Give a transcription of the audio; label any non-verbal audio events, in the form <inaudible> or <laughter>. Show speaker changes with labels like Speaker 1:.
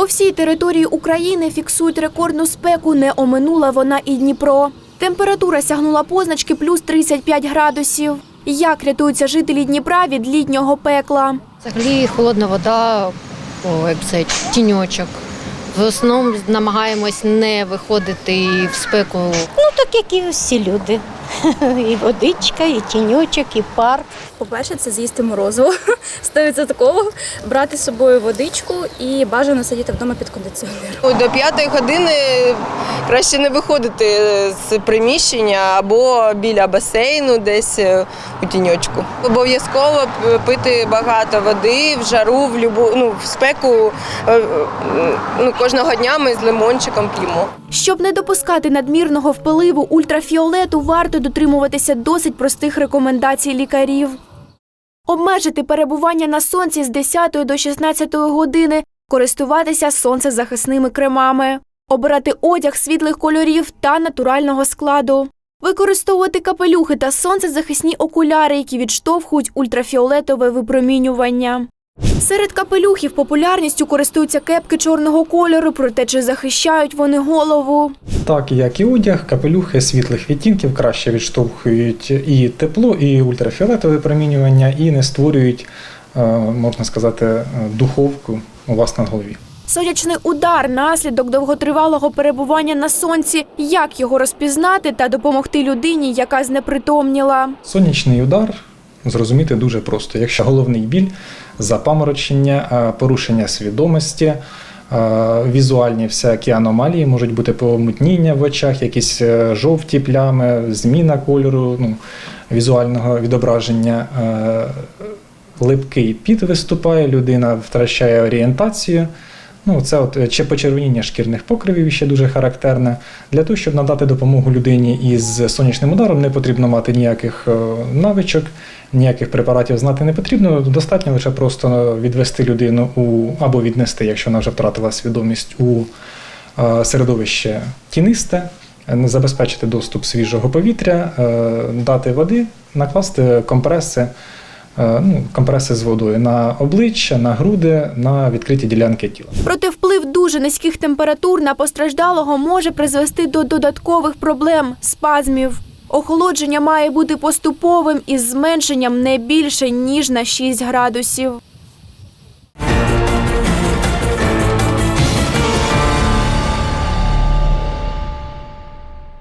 Speaker 1: По всій території України фіксують рекордну спеку. Не оминула вона і Дніпро. Температура сягнула позначки плюс 35 градусів. Як рятуються жителі Дніпра від літнього пекла?
Speaker 2: Взагалі холодна вода, о, як це, тіньочок. В основному намагаємось не виходити в спеку.
Speaker 3: Ну, так як і всі люди. <laughs> І водичка, і тіньочок, і парк.
Speaker 4: По-перше, це з'їсти морозиво <laughs> стовідсотково, брати з собою водичку і бажано сидіти вдома під кондиціонером.
Speaker 5: До п'ятої години краще не виходити з приміщення або біля басейну, десь е, у тіньочку. Обов'язково пити багато води в жару, в любу ну в спеку. е, е, Ну кожного дня ми з лимончиком п'ємо.
Speaker 1: Щоб не допускати надмірного впливу ультрафіолету, варто дотримуватися досить простих рекомендацій лікарів. Обмежити перебування на сонці з 10 до 16 години, користуватися сонцезахисними кремами, обирати одяг світлих кольорів та натурального складу, використовувати капелюхи та сонцезахисні окуляри, які відштовхують ультрафіолетове випромінювання. Серед капелюхів популярністю користуються кепки чорного кольору, проте чи захищають вони голову.
Speaker 6: Так як і одяг, капелюхи світлих відтінків краще відштовхують і тепло, і ультрафіолетове промінювання, і не створюють, е, можна сказати, е, духовку у вас на голові.
Speaker 1: Сонячний удар наслідок довготривалого перебування на сонці. Як його розпізнати та допомогти людині, яка знепритомніла?
Speaker 6: Сонячний удар зрозуміти дуже просто. Якщо головний біль, запаморочення, е, порушення свідомості, е, візуальні всякі аномалії, можуть бути помутніння в очах, якісь е, жовті плями, зміна кольору, ну, візуального відображення. Липкий піт виступає, людина втрачає орієнтацію. Ну, це от е, чи почервоніння шкірних покривів ще дуже характерне. Для того, щоб надати допомогу людині із сонячним ударом, не потрібно мати ніяких е, навичок, ніяких препаратів знати не потрібно. Достатньо лише просто відвести людину у або віднести, якщо вона вже втратила свідомість у е, середовище тінисте, е, забезпечити доступ свіжого повітря, е, дати води, накласти компреси. Е, Ну, компреси з водою на обличчя, на груди, на відкриті ділянки тіла.
Speaker 1: Проте вплив дуже низьких температур на постраждалого може призвести до додаткових проблем спазмів. Охолодження має бути поступовим із зменшенням не більше ніж на 6 градусів.